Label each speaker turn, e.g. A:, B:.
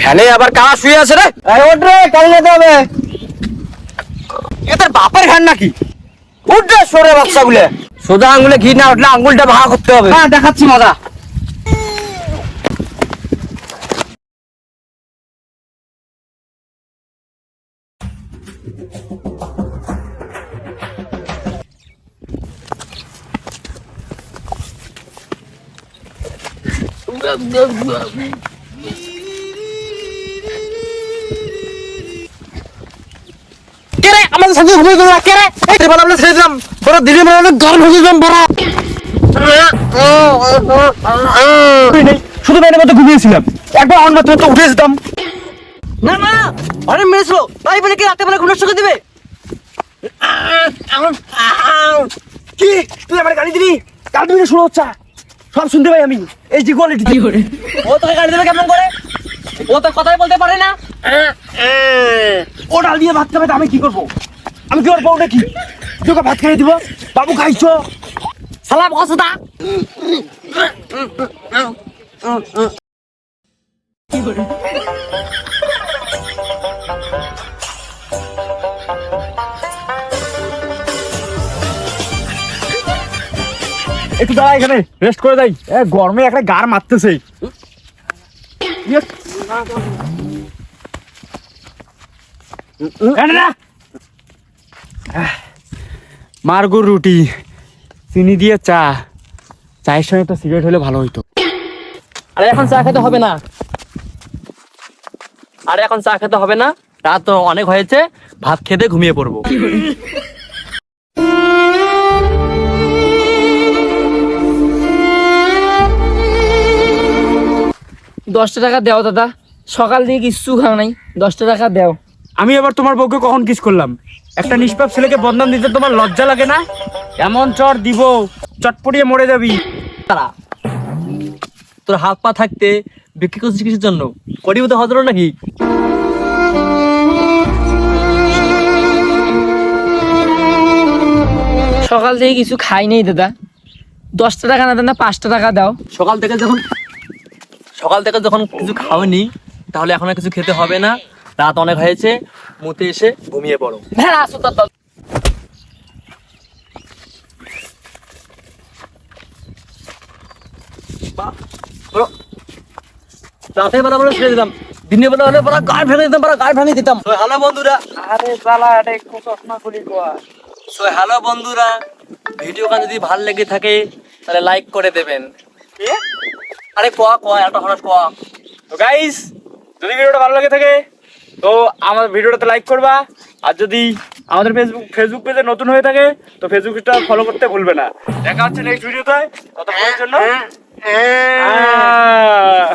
A: ফ্যানে আবার কারা শুয়ে আছে রে? এই ওঠ রে কাজে যেতে হবে। এদের বাপের ফ্যান নাকি? উঠ রে সরে বাচ্চাগুলো। সোজা আঙ্গুলে ঘি না উঠলে আঙ্গুলটা ভাঙা করতে হবে। হ্যাঁ দেখাচ্ছি মজা। কে রে আমাদের সাথে ঘুমিয়ে গেল কে রে এই রে বলা বলে ছেড়ে দিলাম, বড় দিনে বলে গরম হয়ে গেলাম, বড়। শুধু মেয়ের মধ্যে ঘুমিয়েছিলাম। একবার অন্য তো উঠে যেতাম। না না, অনেক মেরেছিল। তাই বলে কি রাতে বেলা ঘুমের চোখে দিবে? কি? তুই আমার গাড়ি দিলি? কাল তুমি শুরু হচ্ছে। সব শুনতে পাই আমি। এই যে কোয়ালিটি কি করে? ও তোকে গাড়ি দেবে কেমন করে? ও তো কথাই বলতে পারে না। ও ডাল দিয়ে ভাত খাবে তো আমি কি করব? আমি কি করব ওটা কি তোকে ভাত খাইয়ে দিব। বাবু খাইছো? সালাম কসদা একটু দাঁড়া এখানে রেস্ট করে যাই। গরমে একটা গার মারতেছে। ইয়ে। মার্গুর রুটি, চিনি দিয়ে চা। চায়ের সঙ্গে একটা সিগারেট হলে ভালো হইতো।
B: আরে এখন চা খেতে হবে না। আরে এখন চা খেতে হবে না। রাত অনেক হয়েছে, ভাত খেতে ঘুমিয়ে পড়ব। দশটা টাকা দেও দাদা। সকাল দিয়ে কিচ্ছু খাও নাই দশটা টাকা দেও।
A: আমি আবার তোমার বউকে কখন কিস করলাম? একটা নিষ্পাপ ছেলেকে বদনাম দিতে তোমার লজ্জা লাগে না? এমন চর দিব চটপটিয়ে মরে যাবি।
B: তারা তোর হাত পা থাকতে বিক্রি করছিস কিসের জন্য? করি তো হজর নাকি?
C: সকাল থেকে কিছু খাই নেই দাদা। দশটা টাকা না না পাঁচটা টাকা দাও।
B: সকাল থেকে যখন সকাল থেকে যখন কিছু খাওনি তাহলে এখন আর কিছু খেতে হবে না। রাত অনেক হয়েছে মুতে এসে ঘুমিয়ে পড়ো।
C: হ্যাঁ আসো দাদা
B: রাতে বেলা বলে ছেড়ে দিলাম দিনে বেলা হলে বড় গায়ে ভেঙে দিতাম বড় গায়ে ভেঙে দিতাম। তো হ্যালো বন্ধুরা।
A: আরে চালা এটা একটু চশমা খুলি কোয়া
B: সো হ্যালো বন্ধুরা ভিডিও গান যদি ভালো লেগে থাকে তাহলে লাইক করে দেবেন। আরে কোয়া কোয়া একটা হঠাৎ কোয়া।
A: তো গাইস যদি ভিডিওটা ভালো লাগে থাকে তো আমার ভিডিওটাতে লাইক করবা। আর যদি আমাদের ফেসবুক ফেসবুক পেজে নতুন হয়ে থাকে তো ফেসবুকটা ফলো করতে ভুলবে না। দেখা হচ্ছে নেক্সট ভিডিওতে ততক্ষণের জন্য আহ।